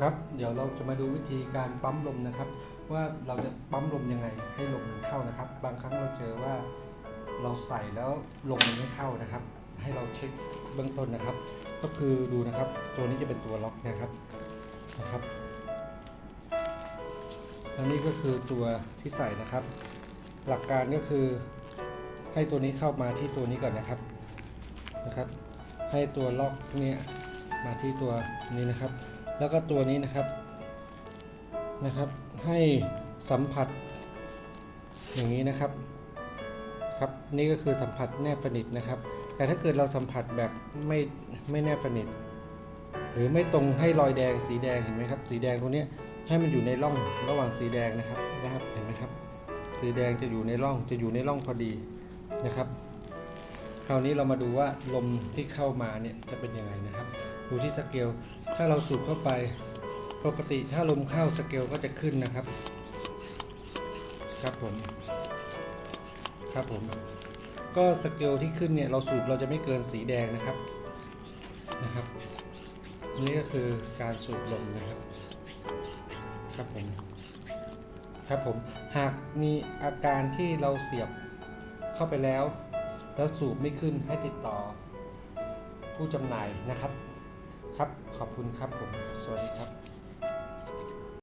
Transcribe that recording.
ครับ เดี๋ยวเราจะมาดูวิธีการปั๊มลมนะครับ ว่าเราจะปั๊มลมยังไงให้ลมมันเข้านะครับ บางครั้งเราเจอว่าเราใส่แล้วลมมันไม่เข้านะครับ ให้เราเช็คเบื้องต้นนะครับ ก็คือดูนะครับ ตัวนี้จะเป็นตัวล็อกนะครับนะครับอันนี้ก็คือตัวที่ใส่นะครับ หลักการก็คือให้ตัวนี้เข้ามาที่ตัวนี้ก่อนนะครับนะครับ ให้ตัวล็อกเนี้ยมาที่ตัวนี้นะครับ แล้วก็ตัวนี้นะครับนะครับ ให้สัมผัส อย่างนี้นะครับครับนี่ก็คือสัมผัสแนบสนิทนะครับ แต่ถ้าเกิดเราสัมผัสแบบไม่ไม่แนบสนิทหรือไม่ตรงให้รอยแดงสีแดงเห็นไหมครับ สีแดงตรงนี้ให้มันอยู่ในร่องระหว่างสีแดงนะครับนะครับเห็นไหมครับ สีแดงจะอยู่ในร่องจะอยู่ในร่องพอดีนะครับ คราวนี้เรามาดูว่าลมที่เข้ามาเนี่ยจะเป็นยังไงนะครับ ดูที่สเกล ถ้าเราสูบเข้าไป ปกติถ้าลมเข้าสเกลก็จะขึ้นนะครับ ครับผม ครับผม ก็สเกลที่ขึ้นเนี่ยเราสูบเราจะไม่เกินสีแดงนะครับ นะครับนี่ก็คือการสูบลมนะครับ ครับผม ครับผม หากมีอาการที่เราเสียบเข้าไปแล้ว แล้วสูบไม่ขึ้นให้ติดต่อผู้จำหน่ายนะครับ ครับ ขอบคุณครับผม สวัสดีครับ